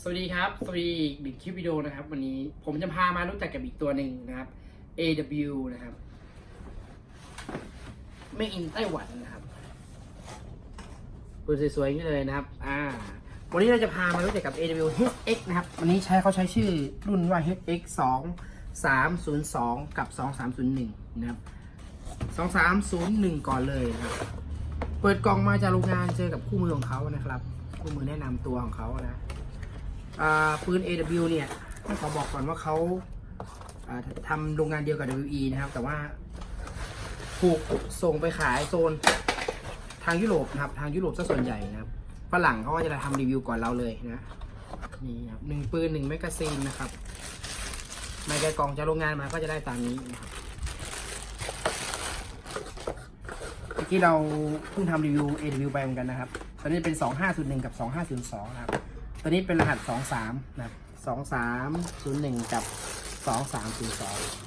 สวัสดีครับ สวัสดีอีกหนึ่งคลิปวิดีโอนะครับ วันนี้ผมจะพามารู้จักกับอีกตัวหนึ่งนะครับ AW นะครับ ไม่อินไต้หวันนะครับปืนสวยๆอย่างนี้เลยนะครับ อ่า วันนี้เราจะพามารู้จักกับ AW HX นะครับ วันนี้ใช้เขาใช้ชื่อรุ่นว่า HX 2 3 0 2 กับ 2 3 0 1 นะครับ 2 3 0 1 ก่อนเลยนะครับ เปิดกล่องมาจากโรงงานเจอกับคู่มือของเขานะครับ คู่มือแนะนำตัวของเขานะ ปืน AW เนี่ยต้องขอบอกก่อนว่าเขาอ่าทำโรงงานเดียวกับ WE นะครับ แต่ว่าถูกส่งไปขายโซนทางยุโรปนะครับ ทางยุโรปซะส่วนใหญ่นะครับฝรั่งเขาก็จะทำรีวิวก่อนเราเลยนะนี่ครับหนึ่งปืนหนึ่งแมกกาซีนนะครับไมาแกะกล่องจากโรงงานมาก็จะได้ตามนี้นะครับเมื่อกี้เราเพิ่งทำรีวิว AW ไปเหมือนกันนะครับ ตอนนี้เป็น 2501 กับ 2502 นะครับ ตัวนี้เป็นรหัส 23 นะครับ 2301 กับ 2302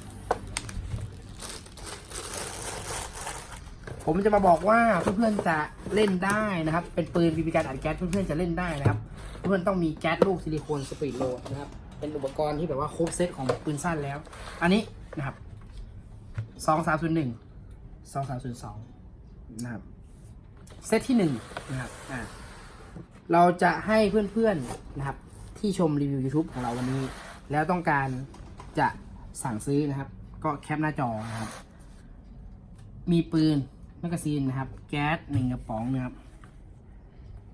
ผมจะมาบอกว่าเพื่อนๆจะเล่นได้นะครับ เป็นปืนบีบีการอัดแก๊สเพื่อนๆจะเล่นได้นะครับ เพื่อนๆต้องมีแก๊สลูกซิลิโคนสปีดโลนะครับ เป็นอุปกรณ์ที่แบบว่าครบเซตของปืนสั้นแล้ว อันนี้นะครับ 2301 2302 นะครับ เซตที่หนึ่งนะครับ อ่า เราจะให้เพื่อนๆนะครับ ที่ชมรีวิว YouTube ของเราวันนี้ แล้วต้องการจะสั่งซื้อนะครับ ก็แคปหน้าจอนะครับ มีปืนแมกกาซีนนะครับ แก๊สหนึ่งกระป๋องนะครับ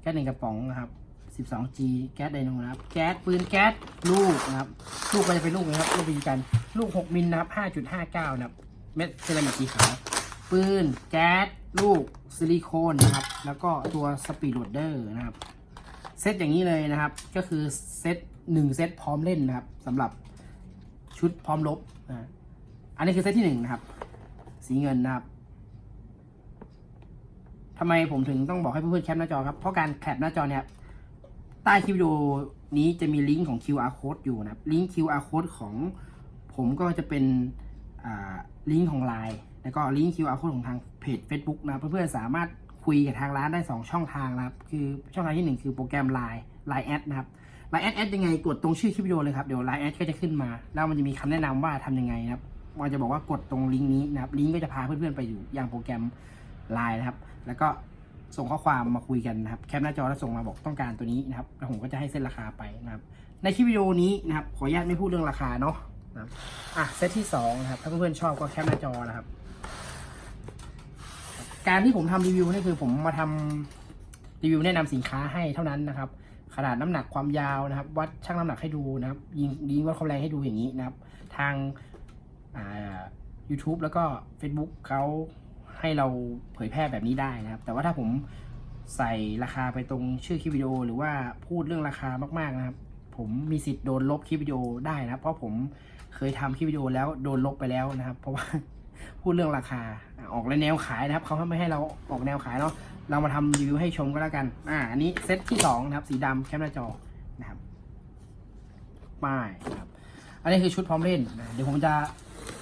แก๊สหนึ่งกระป๋องนะครับ 12G แก๊สไดโนนะครับ แก๊สปืนแก๊สลูกนะครับ ลูกก็จะเป็นลูกนะครับลูกบีกัน ลูก 6มิลนะครับ 5.59 นะครับ เม็ดเซรามิกสีขาวปืน แก๊ส ลูกซิลิโคนนะครับ แล้วก็ตัวสปีดโหลดเดอร์นะครับ เซตอย่างนี้เลยนะครับ ก็คือเซตหนึ่งเซตพร้อมเล่นนะครับสำหรับชุดพร้อมลบนะอันนี้คือเซตที่หนึ่งนะครับ สีเงินนะครับทำไมผมถึงต้องบอกให้เพื่อนๆแคปหน้าจอครับ เพราะการแคปหน้าจอเนี่ยใต้คลิปวิดีโอนี้จะมีลิงก์ของ QR code อยู่นะครับ ลิงก์ QR code ของผมก็จะเป็นลิงก์ของ Line แล้วก็ลิงก์ QR code ของทางเพจ Facebook นะเพื่อนๆสามารถ คุยกับทางร้านได้ 2 ช่องทางนะครับ คือช่องทางที่ 1 คือโปรแกรม Line Line แอดนะครับ Line แอดแอดยังไงกดตรงชื่อคลิปวิดีโอเลยครับเดี๋ยว Line แอดก็จะขึ้นมา แล้วมันจะมีคำแนะนำว่าทำยังไงนะครับมันจะบอกว่ากดตรงลิงก์นี้นะครับลิงก์ก็จะพาเพื่อนๆไปอยู่ยังโปรแกรม Line นะครับ แล้วก็ส่งข้อความมาคุยกันนะครับแคปหน้าจอแล้วส่งมาบอกต้องการตัวนี้นะครับแล้วผมก็จะให้เส้นราคาไปนะครับ ในคลิปวิดีโอนี้นะครับขออนุญาตไม่พูดเรื่องราคาเนาะนะอะเซตที่สองนะครับถ้าเพื่อนๆชอบก็แคปหน้าจอนะครับ การที่ผมทำรีวิวนี่คือผมมาทำรีวิวแนะนำสินค้าให้เท่านั้นนะครับ ขนาดน้ำหนักความยาวนะครับ วัดชั่งน้ำหนักให้ดูนะครับ ยิงยิงวัดความแรงให้ดูอย่างนี้นะครับ ทางอ่า YouTube แล้วก็ Facebook เขาให้เราเผยแพร่แบบนี้ได้นะครับ แต่ว่าถ้าผมใส่ราคาไปตรงชื่อคลิปวิดีโอ หรือว่าพูดเรื่องราคามากๆนะครับ ผมมีสิทธิ์โดนลบคลิปวิดีโอได้นะครับ เพราะผมเคยทำคลิปวิดีโอแล้วโดนลบไปแล้วนะครับ เพราะว่าพูดเรื่องราคา อะออกแนวขายนะครับเขาไม่ให้เราออกแนวขายเนาะเรามาทำรีวิวให้ชมก็แล้วกันอ่าอันนี้เซตที่สองนะครับสีดำแคปหน้าจอนะครับป้ายนะครับอันนี้คือชุดพร้อมเล่นนะเดี๋ยวผมจะ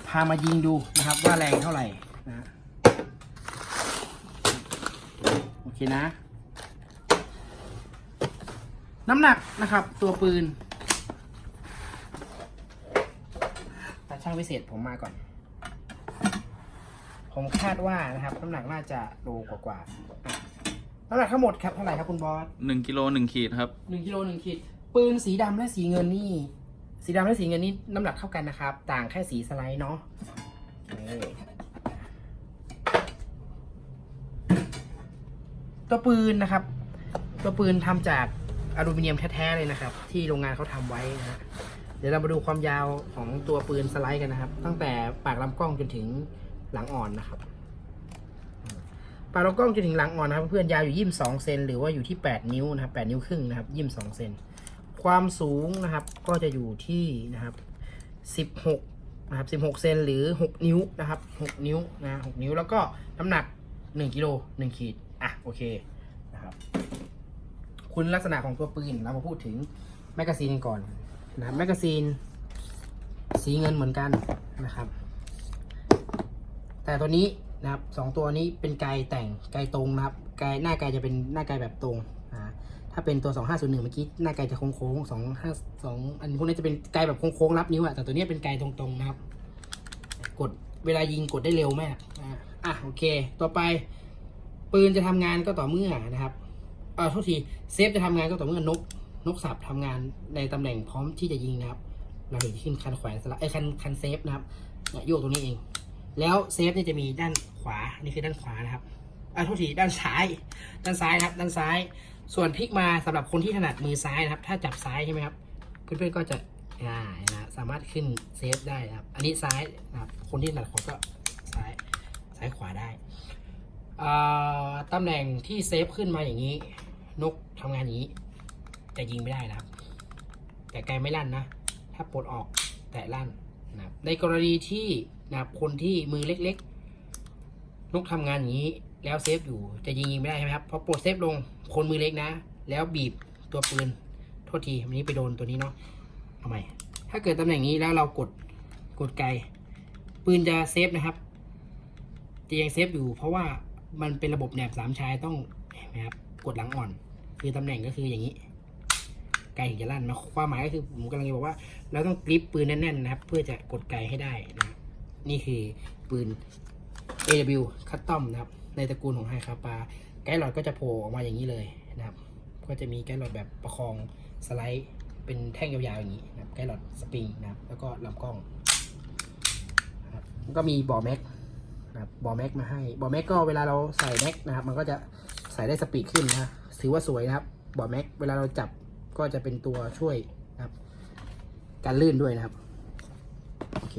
พามายิงดูนะครับ ว่าแรงเท่าไหร่นะโอเคนะ น้ำหนักนะครับ ตัวปืนแต่ช่างพิเศษผมมาก่อน ผมคาดว่านะครับน้ำหนักน่าจะโลกว่าๆอะน้ำหนักทั้งหมดครับเท่าไหร่ครับคุณบอสหนึ่งกิโลหนึ่งขีดครับ หนึ่งกิโลหนึ่งขีดปืนสีดำและสีเงินนี่ สีดำและสีเงินนี่น้ำหนักเท่ากันนะครับ ต่างแค่สีสไลด์เนาะนี่ตัวปืนนะครับ ตัวปืนทำจากอลูมิเนียมแท้ๆเลยนะครับ ที่โรงงานเขาทำไว้นะฮะเดี๋ยวเรามาดูความยาวของตัวปืนสไลด์กันนะครับ ตั้งแต่ปากลำกล้องจนถึง หลังอ่อนนะครับปลากลำกล้องจนถึงหลังอ่อนนะครับเพื่อนยาวอยู่ยี่สิบสองเซนหรือว่าอยู่ที่แปดนิ้วนะครับแปดนิ้วครึ่งนะครับยี่สิบสองเซนความสูงนะครับก็จะอยู่ที่นะครับสิบหกนะครับสิบหกเซนหรือหกนิ้วนะครับหกนิ้วนะหกนิ้วแล้วก็น้ำหนักหนึ่งกิโลหนึ่งขีดอะโอเคนะครับคุณลักษณะของตัวปืนเรามาพูดถึงแมกกาซีนกันก่อนนะครับแมกกาซีนสีเงินเหมือนกันนะครับ แต่ตัวนี้นะครับสองตัวนี้เป็นไกลแต่งไกลตรงนะครับไกลหน้าไกลจะเป็นหน้าไกลแบบตรงอ่าถ้าเป็นตัว 2501 เมื่อกี้หน้าไกลจะโค้งๆ25 2อันพวกนี้จะเป็นไกลแบบโค้งๆรับนิ้วอะแต่ตัวนี้เป็นไกลตรงๆนะครับ กดเวลายิงกดได้เร็วมากอะโอเค ต่อไป ปืนจะทำงานก็ต่อเมื่อนะครับเออโทษทีเซฟจะทำงานก็ต่อเมื่อนกนกสับทำงานในตำแหน่งพร้อมที่จะยิงนะครับ เราเห็นขึ้นคันแขวนสลักไอ้คันคันเซฟนะครับโยกตรงนี้เอง แล้วเซฟเนี่ยจะมีด้านขวา นี่คือด้านขวานะครับอ่าโทษทีด้านซ้าย ด้านซ้ายนะครับ ด้านซ้าย ส่วนพลิกมาสำหรับคนที่ถนัดมือซ้ายนะครับ ถ้าจับซ้ายใช่ไหมครับ เพื่อนๆก็จะอ่านะสามารถขึ้นเซฟได้นะครับ อันนี้ซ้ายนะครับ คนที่ถนัดขวาก็ซ้าย ซ้ายขวาได้อ่าตำแหน่งที่เซฟขึ้นมาอย่างนี้ นกทำงานอย่างนี้จะยิงไม่ได้นะครับ แต่ไกลไม่ลั่นนะ ถ้าปลดออกแต่ลั่น นะในกรณีที่นะคนที่มือเล็กๆนกทำงานอย่างนี้แล้วเซฟอยู่จะยิงยิงไม่ได้ใช่ไหมครับพอปลดเซฟลงคนมือเล็กนะ แล้วบีบตัวปืนโทษทีวันนี้ไปโดนตัวนี้เนาะเอาใหม่ถ้าเกิดตำแหน่งนี้แล้วเรากดกดไกลปืนจะเซฟนะครับจะยังเซฟอยู่ เพราะว่ามันเป็นระบบแหนบสามชายต้องเห็นไหมครับกดหลังอ่อน คือตำแหน่งก็คืออย่างนี้ ไกลถึงจะลั่นนะความหมายก็คือผมกำลังจะบอกว่า เราต้องกริปปืนแน่นๆนะครับ เพื่อจะกดไกลให้ได้นะนี่คือปืน AW คัตตอมนะครับ ในตระกูลของไฮคาปาไกด์หลอดก็จะโผล่ออกมาอย่างนี้เลยนะครับ ก็จะมีไกด์หลอดแบบประคองสไลด์เป็นแท่งยาวๆอย่างนี้นะครับไกด์หลอดสปริงนะครับ แล้วก็ลำกล้องนะครับก็มีบอแม็กนะครับบอแม็กมาให้บอแม็กก็เวลาเราใส่แม็กนะครับ มันก็จะใส่ได้สปีดขึ้นนะถือว่าสวยนะครับบอแม็กเวลาเราจับ ก็จะเป็นตัวช่วยนะครับการลื่นด้วยนะครับโอเค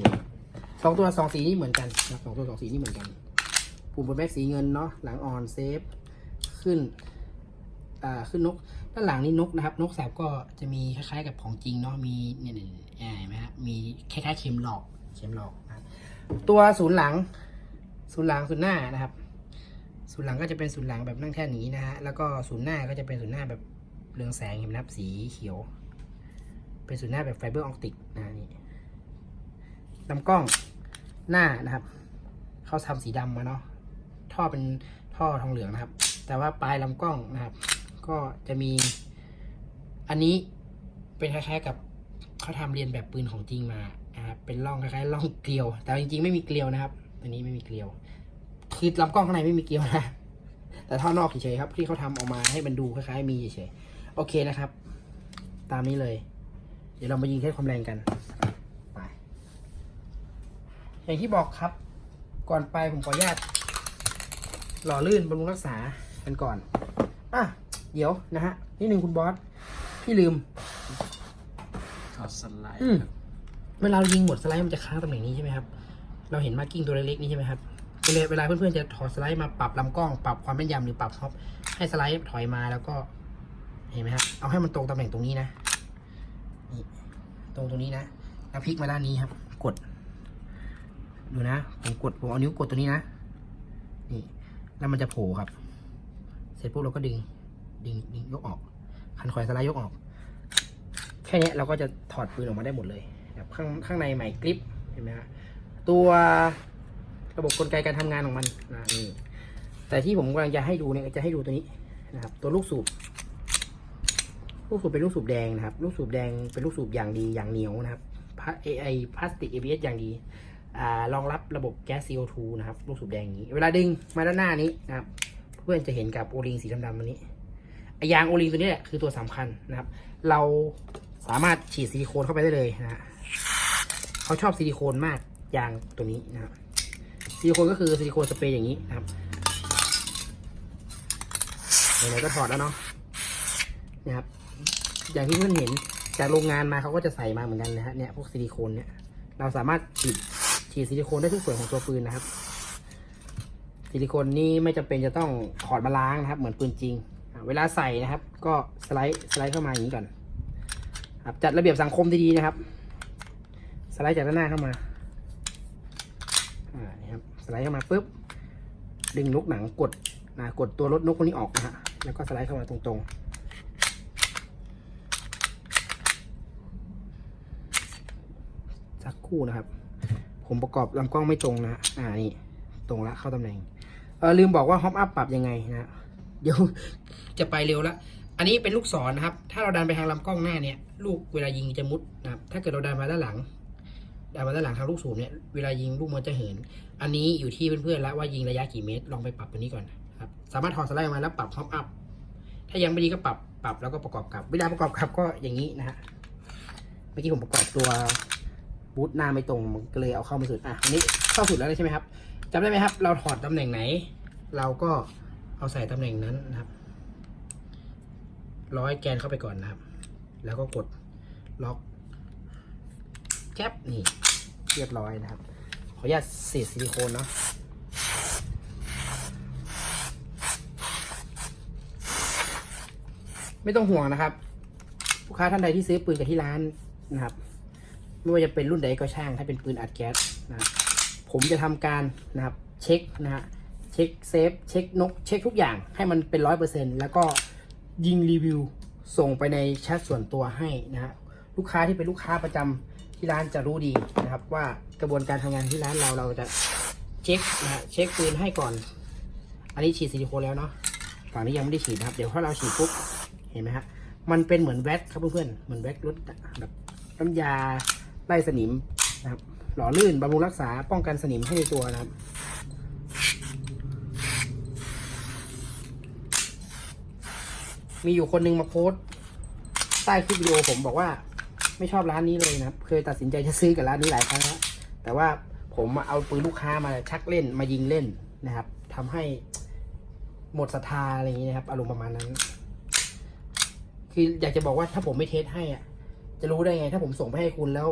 สองตัวสองสีนี้เหมือนกันนะครับสองตัวสองสีนี้เหมือนกันปุ่มบนแม็กสีเงินเนาะหลังออนเซฟขึ้นอ่าขึ้นนกด้านหลังนี่นกนะครับ นกแสบก็จะมีคล้ายๆกับของจริงเนาะมีเนี่ยเนี่ยเห็นไหมฮะมีคล้ายๆเข็มหลอกเข็มหลอกนะตัวศูนย์หลังศูนย์หลังศูนย์หน้านะครับ ศูนย์หลังก็จะเป็นศูนย์หลังแบบนั่งแท่นนี้นะฮะแล้วก็ศูนย์หน้าก็จะเป็นศูนย์หน้าแบบ เรืองแสงเห็นไหมครับสีเขียว เป็นศูนย์หน้าแบบไฟเบอร์ออปติกนะนี่ลำกล้องหน้านะครับ เขาทำสีดำมาเนาะท่อเป็นท่อทองเหลืองนะครับ แต่ว่าปลายลำกล้องนะครับ ก็จะมี อันนี้เป็นคล้ายๆกับเขาทำเรียนแบบปืนของจริงมานะครับเป็นร่องคล้ายๆร่องเกลียว แต่จริงๆไม่มีเกลียวนะครับอันนี้ไม่มีเกลียวคือลำกล้องข้างในไม่มีเกลียวนะแต่ท่อนอกเฉยๆครับ ที่เขาทำออกมาให้มันดูคล้ายๆมีเฉยๆ โอเคนะครับ ตามนี้เลย เดี๋ยวเรามายิงเทสความแรงกันไปอย่างที่บอกครับ ก่อนไปผมขออนุญาตหล่อลื่นบำรุงรักษากันก่อนอะเดี๋ยวนะฮะนิดนึงคุณบอสพี่ลืมถอดสไลด์อืมเวลาเรายิงหมดสไลด์มันจะค้างตำแหน่งนี้ใช่ไหมครับ เราเห็นมาร์กิ้งตัวเล็กๆนี้ใช่ไหมครับเวลาเวลาเพื่อนๆจะถอดสไลด์มาปรับลำกล้อง ปรับความแม่นยำหรือปรับท็อปให้สไลด์ถอยมาแล้วก็ เห็นไหมครับ เอาให้มันตรงตำแหน่งตรงนี้นะนี่ตรงตรงนี้นะ แล้วพลิกมาด้านนี้ครับ กด ดูนะ ผมกด ผมเอานิ้วกดตัวนี้นะ นี่ แล้วมันจะโผล่ครับ เสร็จปุ๊บเราก็ดึง ดึงดึงยกออก คันคอยสไลด์ยกออก แค่นี้เราก็จะถอดปืนออกมาได้หมดเลยนะครับข้างข้างในใหม่กริปเห็นไหมฮะตัวระบบกลไกการทำงานของมันนะนี่แต่ที่ผมกำลังจะให้ดูเนี่ยจะให้ดูตัวนี้นะครับ ตัวลูกสูบ ลูกสูบเป็นลูกสูบแดงนะครับ ลูกสูบแดงเป็นลูกสูบอย่างดีอย่างเหนียวนะครับพลาไอพลาสติก ABS อย่างดีอ่ารองรับระบบแก๊ส CO2 นะครับ ลูกสูบแดงอย่างนี้ เวลาดึงมาด้านหน้านี้นะครับ เพื่อนจะเห็นกับโอลิงสีดำๆตัวนี้ยางโอลิงตัวนี้แหละคือตัวสำคัญนะครับ เราสามารถฉีดซิลิโคนเข้าไปได้เลยนะฮะเขาชอบซิลิโคนมากยางตัวนี้นะครับซิลิโคนก็คือซิลิโคนสเปรย์อย่างนี้นะครับไหนๆก็ถอดแล้วเนาะนะครับ อย่างที่เพื่อนเห็นจากโรงงานมาเขาก็จะใส่มาเหมือนกันนะฮะเนี่ยพวกซิลิโคนเนี่ยเราสามารถฉีดฉีดซิลิโคนได้ทุกส่วนของตัวปืนนะครับ ซิลิโคนนี่ไม่จำเป็นจะต้องถอดมาล้างนะครับ เหมือนปืนจริง เวลาใส่นะครับ ก็สไลด์สไลด์เข้ามาอย่างนี้ก่อนครับจัดระเบียบสังคมดีๆนะครับ สไลด์จากด้านหน้าเข้ามาอ่านี่ครับสไลด์เข้ามาปุ๊บดึงนกหนังกดนะกดตัวรถนกคนนี้ออกนะฮะแล้วก็สไลด์เข้ามาตรงๆสัก คู่นะครับ ผมประกอบลำกล้องไม่ตรงนะอ่านี่ตรงละเข้าตำแหน่งเออลืมบอกว่าฮอปอัพปรับยังไงนะเดี๋ยวจะไปเร็วละอันนี้เป็นลูกศรนนะครับ ถ้าเราดันไปทางลำกล้องหน้าเนี่ย ลูกเวลายิงจะมุดนะครับ ถ้าเกิดเราดันมาด้านหลังดันมาด้านหลังทางลูกสูบเนี่ย เวลายิงลูกมันจะเหิน อันนี้อยู่ที่เพื่อนๆแล้วว่ายิงระยะกี่เมตร ลองไปปรับตัวนี้ก่อนครับ สามารถถอดสไลด์ออกมาแล้วปรับฮอปอัพ ถ้ายังไม่ดีก็ปรับปรับแล้วก็ประกอบกับ เวลาประกอบกับก็อย่างนี้นะฮะ เมื่อกี้ผมประกอบตัว บูทหน้าไม่ตรงมันก็เลยเอาเข้ามาสุดอะอันนี้เข้าสุดแล้วใช่ไหมครับจำได้ไหมครับ เราถอดตำแหน่งไหน เราก็เอาใส่ตำแหน่งนั้นนะครับ ร้อยแกนเข้าไปก่อนนะครับ แล้วก็กดล็อกแก๊ปนี่เรียบร้อยนะครับ ขออนุญาตเสียดซิลิโคนเนาะไม่ต้องห่วงนะครับ ลูกค้าท่านใดที่ซื้อปืนกับที่ร้านนะครับ ไม่ว่าจะเป็นรุ่นใดก็ช่างถ้าเป็นปืนอัดแก๊สนะครับผมจะทำการนะครับเช็คนะฮะเช็คเซฟเช็คนกเช็คทุกอย่างให้มันเป็นร้อยเปอร์เซ็นแล้วก็ยิงรีวิวส่งไปในแชทส่วนตัวให้นะฮะลูกค้าที่เป็นลูกค้าประจำที่ร้านจะรู้ดีนะครับ ว่ากระบวนการทำงานที่ร้านเราเราจะเช็คนะฮะเช็คปืนให้ก่อน อันนี้ฉีดซิลิโคนแล้วเนาะฝั่งนี้ยังไม่ได้ฉีดนะครับ เดี๋ยวถ้าเราฉีดปุ๊บเห็นไหมฮะมันเป็นเหมือนแว็กครับเพื่อนๆเหมือนแว็กรถแบบน้ำยา ไล่สนิมนะครับ หล่อลื่นบำรุงรักษาป้องกันสนิมให้ในตัวนะครับมีอยู่คนหนึงมาโพสต์ใต้คลิปวิดีโอผมบอกว่า ไม่ชอบร้านนี้เลยนะครับ เคยตัดสินใจจะซื้อกับร้านนี้หลายครั้งแล้วแต่ว่าผมเอาปืนลูกค้ามาชักเล่นมายิงเล่นนะครับทำให้หมดศรัทธาอะไรอย่างนี้นะครับ อารมณ์ประมาณนั้น คืออยากจะบอกว่าถ้าผมไม่เทสให้อะ จะรู้ได้ไง ถ้าผมส่งไปให้คุณแล้ว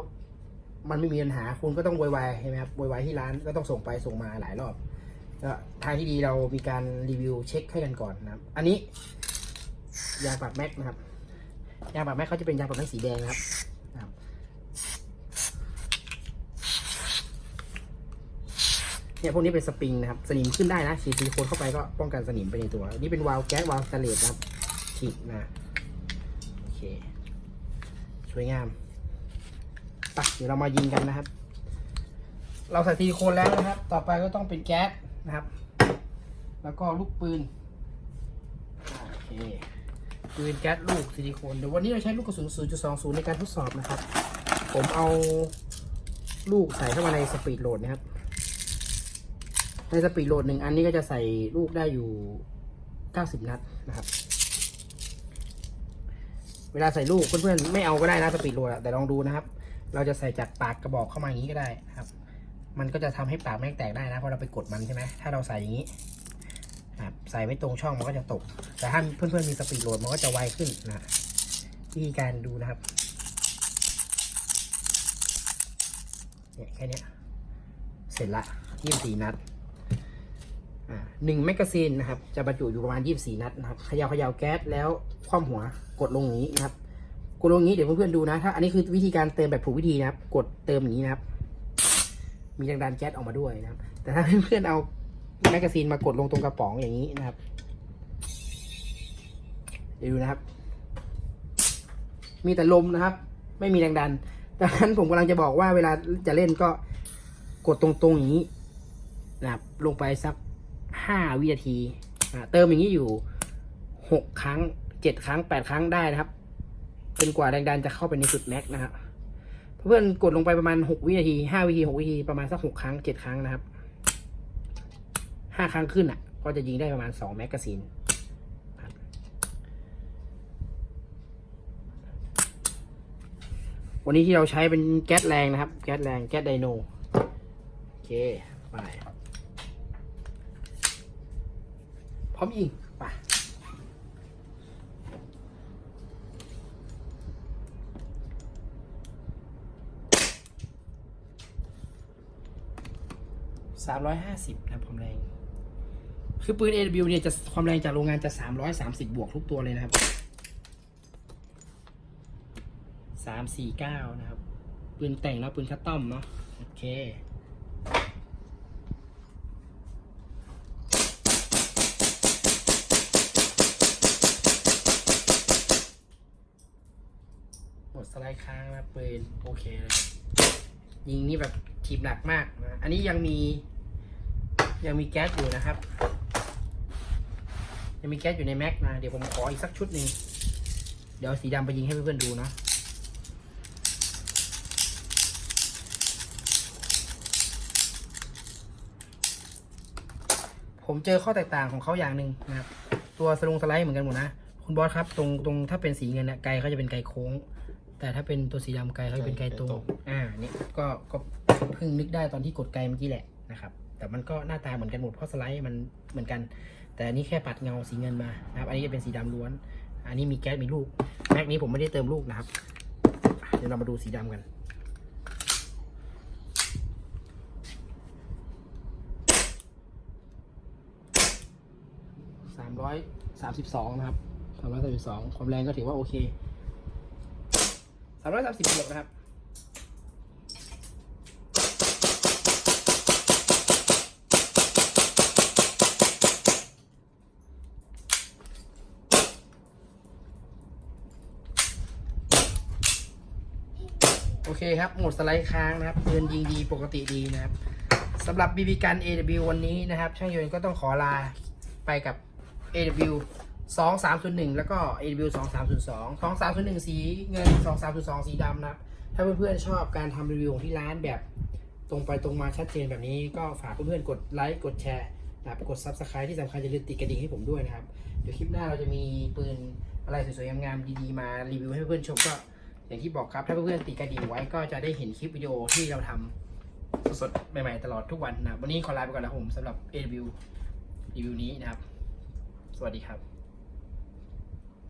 มันไม่มีปัญหาคุณก็ต้องโวยวายใช่ไหมครับโวยวายที่ร้านก็ต้องส่งไปส่งมาหลายรอบก็ทางที่ดีเรามีการรีวิวเช็คให้กันก่อนนะครับ อันนี้ ยางปรับแม็กนะครับ ยางปรับแม็กเขาจะเป็นยางปรับแม็กสีแดงนะครับเนี่ยพวกนี้เป็นสปริงนะครับ สนิมขึ้นได้นะฉีดซิลิโคนเข้าไปก็ป้องกันสนิมไปในตัว นี่เป็นวาล์วแก๊สวาล์วสแตเลสนะครับฉีดนะ โอเค สวยงาม ไปเดี๋ยวเรามายิงกันนะครับ เราใส่ซิลิโคนแล้วนะครับ ต่อไปก็ต้องเป็นแก๊สนะครับ แล้วก็ลูกปืนโอเคปืนแก๊สลูกซิลิโคนเดี๋ยววันนี้เราใช้ลูกกระสุน 0.20 ในการทดสอบนะครับ ผมเอาลูกใส่เข้ามาในสปีดโหลดนะครับ ในสปีดโหลดหนึ่งอันนี้ก็จะใส่ลูกได้อยู่ 90 นัดนะครับ เวลาใส่ลูกเพื่อนๆไม่เอาก็ได้นะสปีดโหลดแต่ลองดูนะครับ เราจะใส่จากปากกระบอกเข้ามาอย่างนี้ก็ได้นะครับ มันก็จะทำให้ปากแม่งแตกได้นะเพราะเราไปกดมันใช่ไหมถ้าเราใส่อย่างนี้ครับใส่ไว้ตรงช่องมันก็จะตก แต่ถ้าเพื่อนๆมีสปีดโหลดมันก็จะไวขึ้นนะวิธีการดูนะครับเนี่ยแค่นี้เสร็จละยี่สี่นัดอ่าหนึ่งแมกกาซีนนะครับ จะบรรจุอยู่ประมาณยี่สี่นัดนะครับเขย่าเขย่าแก๊สแล้วคว่ำหัวกดลงอย่างนี้นะครับ กดลงอย่างนี้เดี๋ยวเพื่อนๆดูนะถ้าอันนี้คือวิธีการเติมแบบถูกวิธีนะครับ กดเติมอย่างนี้นะครับ มีแรงดันแก๊สออกมาด้วยนะครับ แต่ถ้าเพื่อนๆเอาแมกกาซีนมากดลงตรงกระป๋องอย่างนี้นะครับ เดี๋ยวดูนะครับ มีแต่ลมนะครับ ไม่มีแรงดันดังนั้นผมกำลังจะบอกว่าเวลาจะเล่นก็กดตรงๆอย่างนี้นะครับ ลงไปสักห้าวินาที เติมอย่างนี้อยู่หกครั้งเจ็ดครั้งแปดครั้งได้นะครับ นกว่าแรงดันจะเข้าไปในจุดแม็กนะครับเพื่อนกดลงไปประมาณหกวินาทีห้าวินาทีหกวินาทีประมาณสักหกครั้งเจ็ดครั้งนะครับห้าครั้งขึ้นอะ ก็จะยิงได้ประมาณสองแมกกาซีนวันนี้ที่เราใช้เป็นแก๊สแรงนะครับ แก๊สแรงแก๊สไดโนโอเคไปพร้อมยิงไป สามร้อยห้าสิบนะความแรง คือปืน AW เนี่ยจะความแรงจากโรงงานจะ 330 บวกทุกตัวเลยนะครับ 349 นะครับ ปืนแต่งแล้วปืนคัสตอมเนาะโอเคหมดสไลด์ค้างนะปืนโอเคเลยยิงนี่แบบทีบหนักมากนะ อันนี้ยังมี ยังมีแก๊สอยู่นะครับ ยังมีแก๊สอยู่ในแม็กนะเดี๋ยวผมขออีกสักชุดหนึ่งดี๋ยวสีดำไปยิงให้เพื่อนๆดูเนาะผมเจอข้อแตกต่างของเขาอย่างหนึ่งนะครับ ตัวสลงสไลด์เหมือนกันหมดนะ คุณบอสครับ ตรงตรงถ้าเป็นสีเงินเนี่ยไกลเขาจะเป็นไกลโค้ง แต่ถ้าเป็นตัวสีดำไกลเขาจะเป็นไกลตรงอ่านี่ก็ก็เพิ่งนึกได้ตอนที่กดไกลเมื่อกี้แหละนะครับ แต่มันก็หน้าตาเหมือนกันหมดเพราะสไลด์มันเหมือนกัน แต่อันนี้แค่ปัดเงาสีเงินมานะครับ อันนี้จะเป็นสีดำล้วน อันนี้มีแก๊สมีลูกแม็กนี้ผมไม่ได้เติมลูกนะครับ เดี๋ยวเรามาดูสีดำกันสามร้อยสามสิบสองนะครับสามร้อยสามสิบสองความแรงก็ถือว่าโอเคสามร้อยสามสิบกิโลนะครับ โอเคครับ หมดสไลด์ค้างนะครับเดินยิงดีปกติดีนะครับสำหรับ BB กัน AW วันนี้นะครับ ช่างยนต์ก็ต้องขอลาไปกับ AW 2301 แล้วก็ AW 2302 2301 สีเงิน 2302 สีดำนะครับ ถ้าเพื่อนๆชอบการทำรีวิวของที่ร้านแบบตรงไปตรงมาชัดเจนแบบนี้ก็ฝากเพื่อนๆกดไลค์กดแชร์นะครับกด Subscribe ที่สำคัญอย่าลืมติดกระดิ่งให้ผมด้วยนะครับ เดี๋ยวคลิปหน้าเราจะมีปืนอะไรสวยๆงามๆดีๆมารีวิวให้เพื่อนๆชมก็ อย่างที่บอกครับถ้าเพื่อนๆติดกระดิ่งไว้ก็จะได้เห็นคลิปวิดีโอที่เราทำสดๆใหม่ๆตลอดทุกวันนะวันนี้ขอลาไปก่อนนะผมสำหรับ AW รีวิวนี้นะครับ สวัสดีครับ